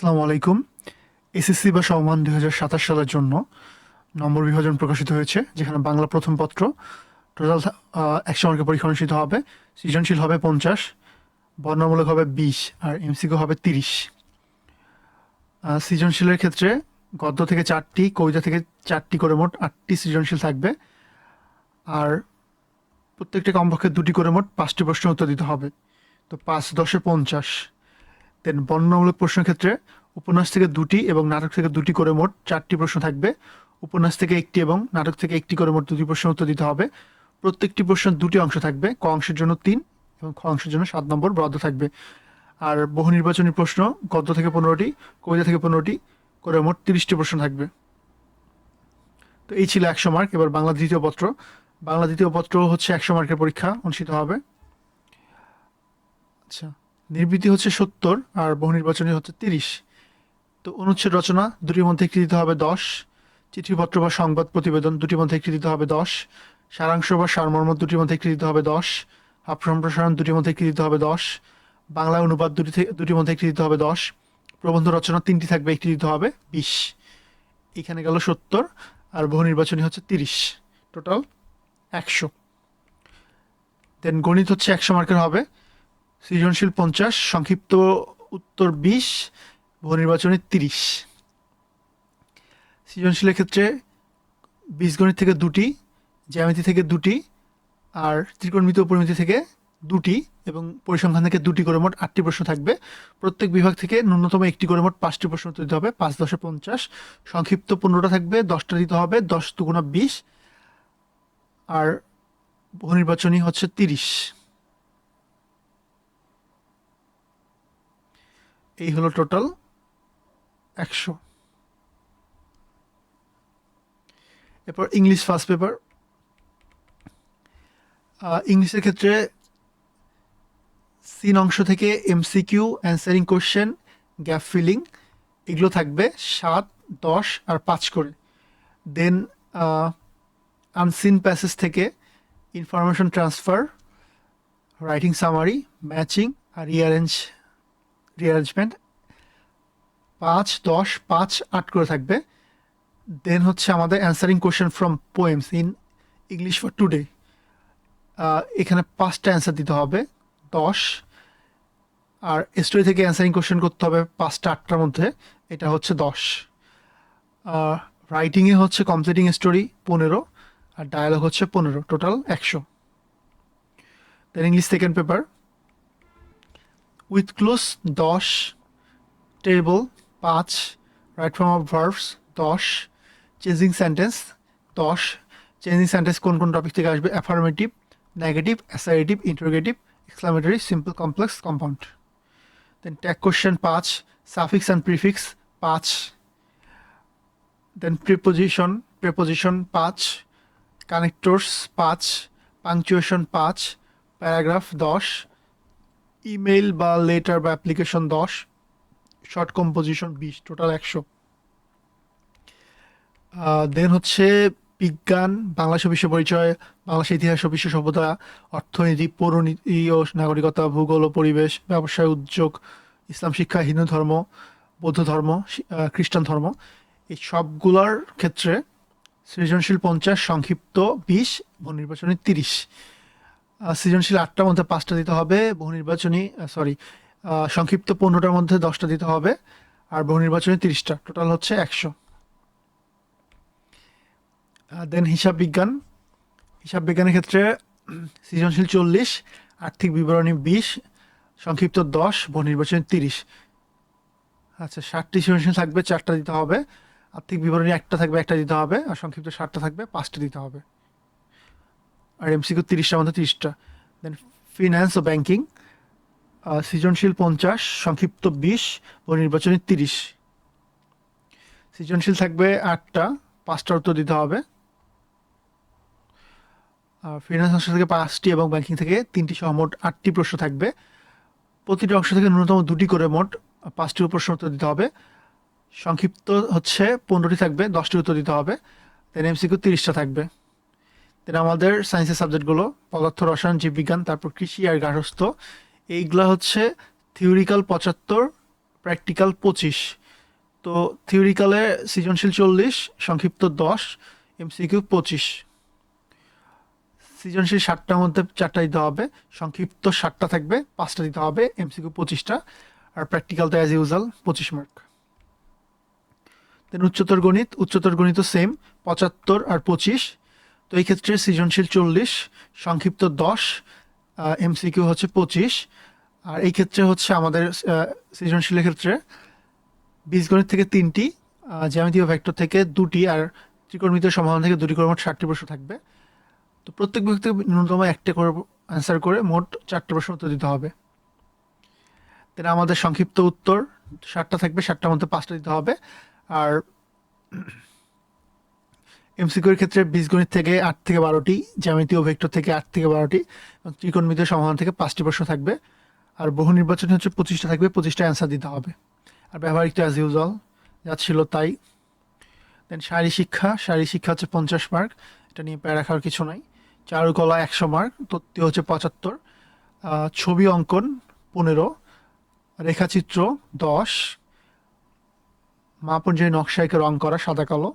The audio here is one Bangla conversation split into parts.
আসসালামু আলাইকুম। এসএসসি বা সমমান দুই হাজার সাতাশ সালের জন্য নম্বর বিভাজন প্রকাশিত হয়েছে, যেখানে বাংলা প্রথম পত্র টোটাল একশো মার্কের পরীক্ষা অনুষ্ঠিত হবে, সৃজনশীল হবে পঞ্চাশ বর্ণমূলক হবে বিশ, আর এমসিকিউ হবে তিরিশ। সৃজনশীলের ক্ষেত্রে গদ্য থেকে চারটি, কবিতা থেকে চারটি করে মোট আটটি সৃজনশীল থাকবে, আর প্রত্যেকটি কমপক্ষে দুটি করে মোট পাঁচটি প্রশ্ন উত্তর দিতে হবে। তো পাঁচ, দশে পঞ্চাশ দেন বর্ণনামূলক প্রশ্নের ক্ষেত্রে উপন্যাস থেকে দুটি এবং নাটক থেকে দুটি করে মোট চারটি প্রশ্ন থাকবে। উপন্যাস থেকে একটি এবং নাটক থেকে একটি করে মোট দুটি প্রশ্ন উত্তর দিতে হবে। প্রত্যেকটি প্রশ্নের দুটি অংশ থাকবে, ক অংশের জন্য তিন এবং খ অংশের জন্য সাত নম্বর বরাদ্দ থাকবে। আর বহু নির্বাচনী প্রশ্ন, গদ্য থেকে পনেরোটি, কবিতা থেকে পনেরোটি করে মোট তিরিশটি প্রশ্ন থাকবে। তো এই ছিল একশো মার্ক, এবার বাংলা দ্বিতীয় পত্র। বাংলা দ্বিতীয় পত্র হচ্ছে একশো মার্কের পরীক্ষা, অনুষ্ঠিত হবে। আচ্ছা। নির্বৃতি হচ্ছে সত্তর আর বহু নির্বাচনী হচ্ছে তিরিশ। তো অনুচ্ছেদ রচনা, দুটির মধ্যে একটি দিতে হবে দশ। চিঠিপত্র বা সংবাদ প্রতিবেদন, দুটির মধ্যে একটি দিতে হবে দশ। সারাংশ বা সারমর্ম, দুটির মধ্যে একটি দিতে হবে দশ। হাফ সম্প্রসারণ, দুটির মধ্যে একটি দিতে হবে দশ। বাংলা অনুবাদ, দুটি দুটির মধ্যে একটি দিতে হবে দশ। প্রবন্ধ রচনা, তিনটি থাকবে একটি দিতে হবে বিশ। এখানে গেল সত্তর আর বহু নির্বাচনী হচ্ছে তিরিশ। টোটাল একশো। দেন গণিত হচ্ছে একশো মার্কের হবে। সৃজনশীল পঞ্চাশ, সংক্ষিপ্ত উত্তর বিশ বহু নির্বাচনী তিরিশ। সৃজনশীলের ক্ষেত্রে বীজগণিত থেকে দুটি, জ্যামিতি থেকে দুটি, আর ত্রিকোণমিতি পরিমিতি থেকে দুটি, এবং পরিসংখ্যান থেকে দুটি করে মোট আটটি প্রশ্ন থাকবে। প্রত্যেক বিভাগ থেকে ন্যূনতম একটি করে মোট পাঁচটি প্রশ্ন দিতে হবে, পাঁচ দশে পঞ্চাশ। সংক্ষিপ্ত পনেরোটা থাকবে, দশটা দিতে হবে, দশ দুগুণা বিশ, আর বহু নির্বাচনী হচ্ছে তিরিশ। এই হলো টোটাল একশো। এরপর ইংলিশ ফার্স্ট পেপার। ইংলিশের ক্ষেত্রে সিন অংশ থেকে MCQ, answering question, gap filling, এগুলো থাকবে সাত, দশ আর পাঁচ করে। দেন আনসিন প্যাসেজ থেকে information transfer writing summary matching আর রিঅ্যারেঞ্জ রিঅ্যারেঞ্জমেন্ট পাঁচ, দশ, পাঁচ, আট করে থাকবে। দেন হচ্ছে আমাদের answering question from poems in English for today এখানে পাঁচটা অ্যান্সার দিতে হবে, দশ। আর স্টোরি থেকে অ্যান্সারিং কোশ্চেন করতে হবে পাঁচটা, আটটার মধ্যে, এটা হচ্ছে দশ। রাইটিংয়ে হচ্ছে কমপ্লিটিং স্টোরি পনেরো, আর ডায়ালগ হচ্ছে পনেরো টোটাল একশো। Then English second paper with cloze দশ টেবল পাঁচ রাইট ফর্ম অফ ভার্ভস দশ চেঞ্জিং সেন্টেন্স দশ চেঞ্জিং সেন্টেন্স কোন কোন টপিক থেকে আসবে affirmative negative assertive interrogative exclamatory simple complex compound then tag question পাঁচ সাফিক্স অ্যান্ড প্রিফিক্স পাঁচ দেন প্রিপোজিশন প্রেপোজিশন পাঁচ কানেক্টরস পাঁচ পাংচুয়েশন পাঁচ প্যারাগ্রাফ দশ ইমেল বা লেটার বা অ্যাপ্লিকেশন দশ শর্ট কম্পোজিশন বিশ টোটাল একশো। দেন হচ্ছে বিজ্ঞান, বাংলাদেশ বিশ্ব পরিচয়, বাংলাদেশ ইতিহাস ও বিশ্ব সভ্যতা, অর্থনীতি, পৌরনীতি ও নাগরিকতা, ভূগোল ও পরিবেশ, ব্যবসায় উদ্যোগ, ইসলাম শিক্ষা, হিন্দু ধর্ম, বৌদ্ধ ধর্ম খ্রিস্টান ধর্ম। এই সবগুলোর ক্ষেত্রে সৃজনশীল পঞ্চাশ, সংক্ষিপ্ত বিশ বহু নির্বাচনী তিরিশ। সৃজনশীল আটটার মধ্যে পাঁচটা দিতে হবে বহু নির্বাচনী সরি সংক্ষিপ্ত পনেরোটার মধ্যে দশটা দিতে হবে, আর বহু নির্বাচনী তিরিশটা। টোটাল হচ্ছে একশো। দেন হিসাব বিজ্ঞান। হিসাব বিজ্ঞানের ক্ষেত্রে সৃজনশীল চল্লিশ, আর্থিক বিবরণী বিশ, সংক্ষিপ্ত দশ বহু নির্বাচনী তিরিশ। আচ্ছা ষাটটি সৃজনশীল থাকবে, চারটা দিতে হবে। আর্থিক বিবরণী একটা থাকবে, একটা দিতে হবে, আর সংক্ষিপ্ত ষাটটা থাকবে, পাঁচটা দিতে হবে। আর এমসিকিউ তিরিশটার মধ্যে তিরিশটা দেন ফিন্যান্স ও ব্যাংকিং সৃজনশীল পঞ্চাশ, সংক্ষিপ্ত বিশ ও নির্বাচনী তিরিশ। সৃজনশীল থাকবে আটটা পাঁচটার উত্তর দিতে হবে। ফিনান্স অংশ থেকে পাঁচটি এবং ব্যাংকিং থেকে তিনটি সহ মোট আটটি প্রশ্ন থাকবে। প্রতিটি অংশ থেকে ন্যূনতম দুটি করে মোট পাঁচটি প্রশ্ন উত্তর দিতে হবে। সংক্ষিপ্ত হচ্ছে পনেরোটি থাকবে, দশটি উত্তর দিতে হবে। দেন এমসিকিউ তিরিশটা থাকবে। দেন আমাদের সায়েন্সের সাবজেক্টগুলো পদার্থ, রসায়ন, জীববিজ্ঞান, তারপর কৃষি আর গার্হস্থ্য। এইগুলা হচ্ছে থিওরিক্যাল পঁচাত্তর প্র্যাকটিক্যাল পঁচিশ। তো থিওরিক্যালে সৃজনশীল চল্লিশ, সংক্ষিপ্ত দশ এমসিকিউ পঁচিশ। সৃজনশীল ষাটটার মধ্যে চারটা দিতে হবে, সংক্ষিপ্ত ষাটটা থাকবে, পাঁচটা দিতে হবে এমসিকিউ পঁচিশটা, আর প্র্যাকটিক্যাল তো অ্যাজ ইউজাল পঁচিশ মার্ক দেন উচ্চতর গণিত উচ্চতর গণিত সেম পঁচাত্তর আর পঁচিশ। তো এই ক্ষেত্রে সৃজনশীল চল্লিশ, সংক্ষিপ্ত দশ এমসিকিউ হচ্ছে পঁচিশ। আর এই ক্ষেত্রে হচ্ছে আমাদের সৃজনশীলের ক্ষেত্রে বীজগণিত থেকে তিনটি জ্যামিতীয় ভেক্টর থেকে দুটি আর ত্রিকোণমিতিয় সমাধান থেকে দুটি করে মোট ষাটটি প্রশ্ন থাকবে। তো প্রত্যেক ব্যক্তি ন্যূনতম একটা করে অ্যান্সার করে মোট চারটে প্রশ্ন উত্তর দিতে হবে। দেন আমাদের সংক্ষিপ্ত উত্তর ষাটটা থাকবে ষাটটার মধ্যে পাঁচটা দিতে হবে। আর এমসিকিউর ক্ষেত্রে বীজগণিত থেকে আট থেকে বারোটি জ্যামিতীয় ভেক্টর থেকে আট থেকে বারোটি, এবং ত্রিকোণমিতীয় সমাধান থেকে পাঁচটি প্রশ্ন থাকবে। আর বহু নির্বাচনী হচ্ছে পঁচিশটা থাকবে, পঁচিশটা অ্যান্সার দিতে হবে। আর ব্যবহারিক তো অ্যাজ ইউজুয়াল যা ছিল তাই। দেন শারীরিক শিক্ষা শারীরিক শিক্ষা হচ্ছে পঞ্চাশ মার্ক এটা নিয়ে প্যারা রাখার কিছু নাই। চারুকলা একশো মার্ক তথ্য হচ্ছে পঁচাত্তর। ছবি অঙ্কন পনেরো, রেখাচিত্র দশ মাপ অনুযায়ী নকশাইকে রং করা, সাদা কালো।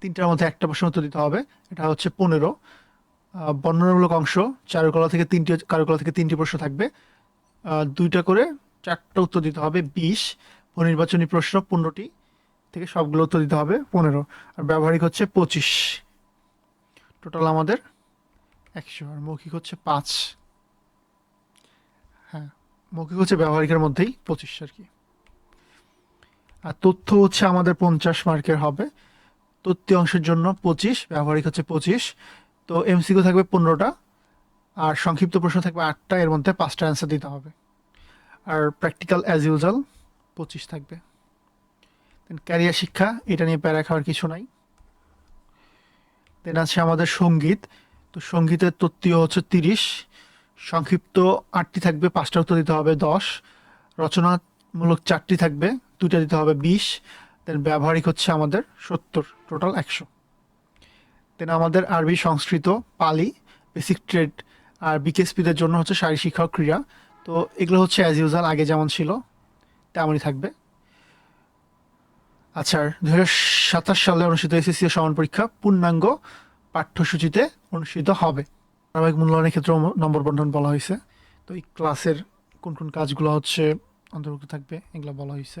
তিনটার মধ্যে একটা প্রশ্ন উত্তর দিতে হবে। এটা হচ্ছে পনেরো। বর্ণনামূলক অংশ, চারুকলা থেকে তিনটি, কারুকলা থেকে তিনটি প্রশ্ন থাকবে। দুইটা করে চারটা উত্তর দিতে হবে, বিশ। নির্বাচনী প্রশ্ন পনেরোটি থেকে সবগুলো উত্তর দিতে হবে, পনেরো। আর ব্যবহারিক হচ্ছে পঁচিশ। টোটাল আমাদের একশো, আর মৌখিক হচ্ছে পাঁচ। হ্যাঁ মৌখিক হচ্ছে ব্যবহারিকের মধ্যেই পঁচিশ আর কি। আর তথ্য হচ্ছে আমাদের পঞ্চাশ মার্কের হবে। তথ্য অংশের জন্য পঁচিশ, ব্যবহারিক হচ্ছে পঁচিশ। তো এমসিকিউ থাকবে পনেরোটা, আর সংক্ষিপ্ত প্রশ্ন থাকবে আটটা, এর মধ্যে পাঁচটা অ্যান্সার দিতে হবে। আর প্র্যাকটিক্যাল অ্যাজ ইউজাল পঁচিশ থাকবে। দেন ক্যারিয়ার শিক্ষা, এটা নিয়ে প্যারা খাওয়ার কিছু নাই। দেন আছে আমাদের সংগীত, তো সঙ্গীতের তত্ত্বীয় হচ্ছে তিরিশ, সংক্ষিপ্ত আটটি থাকবে, পাঁচটা উত্তর দিতে হবে দশ, রচনামূলক চারটি থাকবে, দুইটা দিতে হবে বিশ দেন ব্যবহারিক হচ্ছে আমাদের সত্তর টোটাল একশো। দেন আমাদের আরবি সংস্কৃত, পালি বেসিক ট্রেড আর বিকেএসপিদের জন্য হচ্ছে শারীরিক শিক্ষা ও ক্রীড়া। তো এগুলো হচ্ছে অ্যাজ ইউজাল আগে যেমন ছিল, তেমনই থাকবে। আচ্ছা দু হাজার সাতাশ সালে অনুষ্ঠিত এসএসসি সমান পরীক্ষা পূর্ণাঙ্গ পাঠ্যসূচিতে অনুষ্ঠিত হবে। ধারাবাহিক মূল্যায়নের ক্ষেত্রেও নম্বর বন্টন বলা হয়েছে। তো এই ক্লাসের কোন কোন কাজগুলো হচ্ছে অন্তর্ভুক্ত থাকবে, এগুলো বলা হয়েছে।